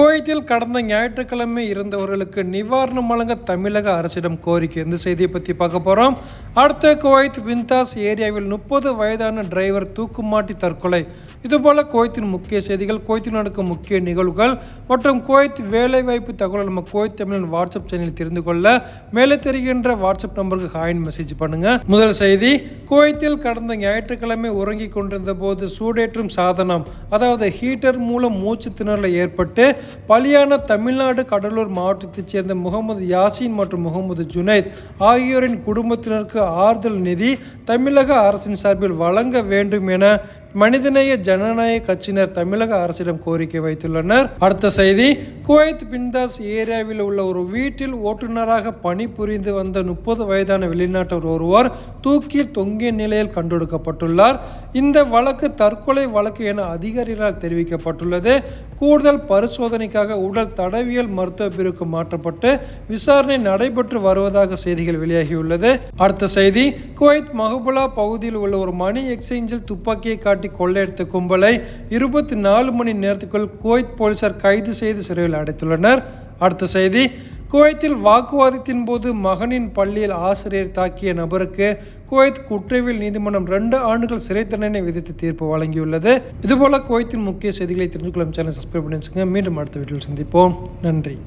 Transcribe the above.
குவைத்தில் கடந்த ஞாயிற்றுக்கிழமை இருந்தவர்களுக்கு நிவாரணம் வழங்க தமிழக அரசிடம் கோரிக்கை. இந்த செய்தியை பற்றி பார்க்க போகிறோம் அடுத்த குவைத் விந்தாஸ் ஏரியாவில் முப்பது வயதான டிரைவர் தூக்குமாட்டி தற்கொலை. இதுபோல குவைத்தின் முக்கிய செய்திகள் குவைத்தில் நடக்கும் முக்கிய நிகழ்வுகள் மற்றும் குவைத் வேலைவாய்ப்பு தகவல் நம்ம குவைத் தமிழன் வாட்ஸ்அப் சேனலில் தெரிந்து கொள்ள மேலே தெரிகின்ற வாட்ஸ்அப் நம்பருக்கு ஹாயின் மெசேஜ் பண்ணுங்க. முதல் செய்தி குவைத்தில் கடந்த ஞாயிற்றுக்கிழமை உறங்கிக் கொண்டிருந்த போது சூடேற்றும் சாதனம் அதாவது ஹீட்டர் மூலம் மூச்சு திணறலை ஏற்பட்டு பலியான தமிழ்நாடு கடலூர் மாவட்டத்தைச் சேர்ந்த முகமது யாசின் மற்றும் முகமது ஜுனைத் ஆகியோரின் குடும்பத்தினருக்கு ஆறுதல் நிதி தமிழக அரசின் சார்பில் வழங்க வேண்டும் என மனிதநேய ஜனநாயக கட்சியினர் தமிழக அரசிடம் கோரிக்கை வைத்துள்ளனர். அடுத்த செய்தி குவைத் பின்தாஸ் ஏரியாவில் உள்ள ஒரு வீட்டில் ஓட்டுநராக பணிபுரிந்து வந்த முப்பது வயதான வெளிநாட்டவர் ஒருவர் தூக்கில் தொங்கிய நிலையில் கண்டெடுக்கப்பட்டுள்ளார். இந்த வழக்கு தற்கொலை வழக்கு என அதிகாரிகளால் தெரிவிக்கப்பட்டுள்ளது. கூடுதல் பரிசோதனைக்காக உடல் தடவியல் மருத்துவ பிரிவுக்கு மாற்றப்பட்டு விசாரணை நடைபெற்று வருவதாக செய்திகள் வெளியாகியுள்ளது. அடுத்த செய்தி குவைத் மஹபுலா பகுதியில் உள்ள ஒரு மணி எக்ஸ்சேஞ்சில் துப்பாக்கியை காட்டி கொள்ளையடித்த கும்பலை இருபத்தி நாலு மணி நேரத்துக்குள் குவைத் போலீசார் கைது செய்து சிறையில் அடைத்துள்ளனர். அடுத்த செய்தி குவைத்தில் வாக்குவாதத்தின் போது மகனின் பள்ளியில் ஆசிரியர் தாக்கிய நபருக்கு குவைத் குற்றவியல் நீதிமன்றம் ரெண்டு ஆண்டுகள் சிறை தண்டனை விதித்து தீர்ப்பு வழங்கியுள்ளது. இதுபோல குவைத்தின் முக்கிய செய்திகளை தெரிந்து கொள்ளும் சேனல் சப்ஸ்கிரைப் பண்ணி வச்சுங்க மீண்டும் அடுத்த வீட்டில் சந்திப்போம். நன்றி.